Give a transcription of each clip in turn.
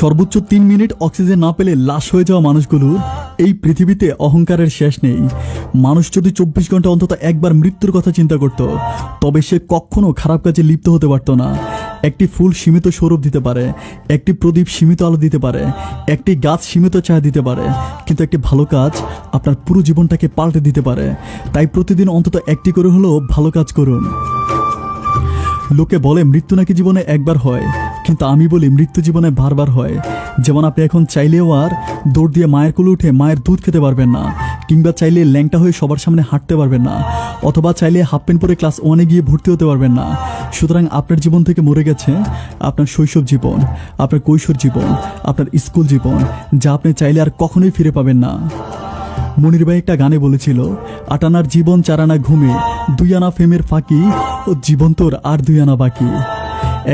সর্বোচ্চ তিন minute oxygen না পেলে লাশ হয়ে যাওয়া মানুষগুলো এই পৃথিবীতে অহংকারের শেষ নেই। মানুষ যদি চব্বিশ ঘণ্টা অন্তত একবার মৃত্যুর কথা চিন্তা করত, তবে সে কখনো খারাপ কাজে লিপ্ত হতে পারত না। একটি ফুল সীমিত সৌরভ দিতে পারে, একটি প্রদীপ সীমিত আলো দিতে পারে, একটি গাছ সীমিত ছায়া দিতে পারে, কিন্তু একটি ভালো কাজ আপনার পুরো জীবনটাকে পাল্টে দিতে পারে। তাই প্রতিদিন অন্তত একটি করে হলেও ভালো কাজ করুন। লোকে বলে, মৃত্যু নাকি জীবনে একবার হয়। কিন্তু আমি বলি মৃত্যু জীবনে বারবার হয়। যেমন আপনি এখন চাইলেও আর দৌড় দিয়ে মায়ের কোলে উঠে মায়ের দুধ খেতে পারবেন না, কিংবা চাইলে ল্যাংটা হয়ে সবার সামনে হাঁটতে পারবেন না, অথবা চাইলে হাফ প্যান্ট পরে ক্লাস ওয়ানে গিয়ে ভর্তি হতে পারবেন না। সুতরাং আপনার জীবন থেকে মরে গেছে আপনার শৈশব জীবন, আপনার কৈশোর জীবন, আপনার স্কুল জীবন, যা আপনি চাইলে আর কখনোই ফিরে পাবেন না। মনির ভাই একটা গানে বলেছিল, আটানার জীবন চারানা ঘুমে, দুই আনা ফেমের ফাঁকি ও জীবন তোর আর দুই আনা বাকি।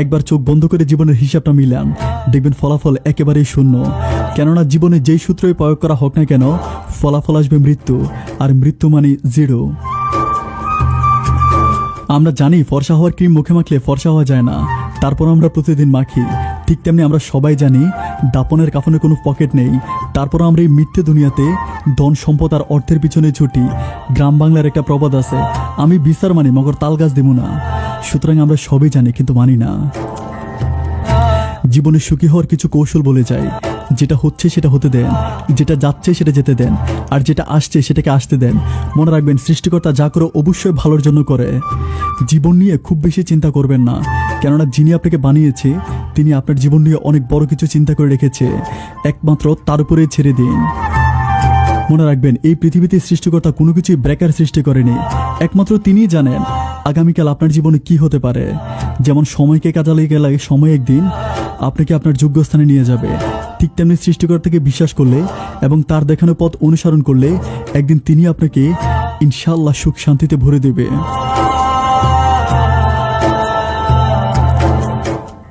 একবার চোখ বন্ধ করে জীবনের হিসাবটা মিলান। দেখবেন ফলাফল একেবারেই শূন্য। কেননা জীবনে যেই সূত্রই প্রয়োগ করা হোক না কেন, ফলাফল আসবে মৃত্যু, আর মৃত্যু মানে জিরো আমরা জানি ফর্সা হওয়ার ক্রিম মুখে মাখলে ফর্সা হওয়া যায় না। তারপর আমরা প্রতিদিন মাখি। ঠিক তেমনি আমরা সবাই জানি, দাপনের কাফনে কোনো পকেট নেই। তারপর আমরা এই মিথ্যে দুনিয়াতে ধন, সম্পদ আর অর্থের পিছনে ছুটি। গ্রাম বাংলার একটা প্রবাদ আছে, আমি বিচার মানি, মগর তাল গাছ দেবো না। সুতরাং আমরা সবই জানি, কিন্তু মানি না। জীবনে সুখী হওয়ার কিছু কৌশল বলে যায় যেটা হচ্ছে সেটা হতে দেন, যেটা যাচ্ছে সেটা যেতে দেন, আর যেটা আসছে সেটাকে আসতে দেন। মনে রাখবেন, সৃষ্টিকর্তা যা করে অবশ্যই ভালোর জন্য করে। জীবন নিয়ে খুব বেশি চিন্তা করবেন না, কেননা যিনি আপনাকে বানিয়েছে, তিনি আপনার জীবন নিয়ে অনেক বড় কিছু চিন্তা করে রেখেছে। একমাত্র তার উপরেই ছেড়ে দিন। মনে রাখবেন, এই পৃথিবীতে সৃষ্টিকর্তা কোনো কিছুই ব্রেকার সৃষ্টি করেনি। একমাত্র তিনিই জানেন আগামীকাল আপনার জীবনে কি হতে পারে? যেমন সময়কে কাজে গেলে সময় একদিন আপনাকে আপনার যোগ্য স্থানে নিয়ে যাবে। ঠিক তেমনি সৃষ্টিকর্তাকে বিশ্বাস করলে এবং তার দেখানো পথ অনুসরণ করলে একদিন তিনি আপনাকে ইনশাল্লাহ সুখ শান্তিতে ভরে দেবে।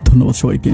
ধন্যবাদ সবাইকে।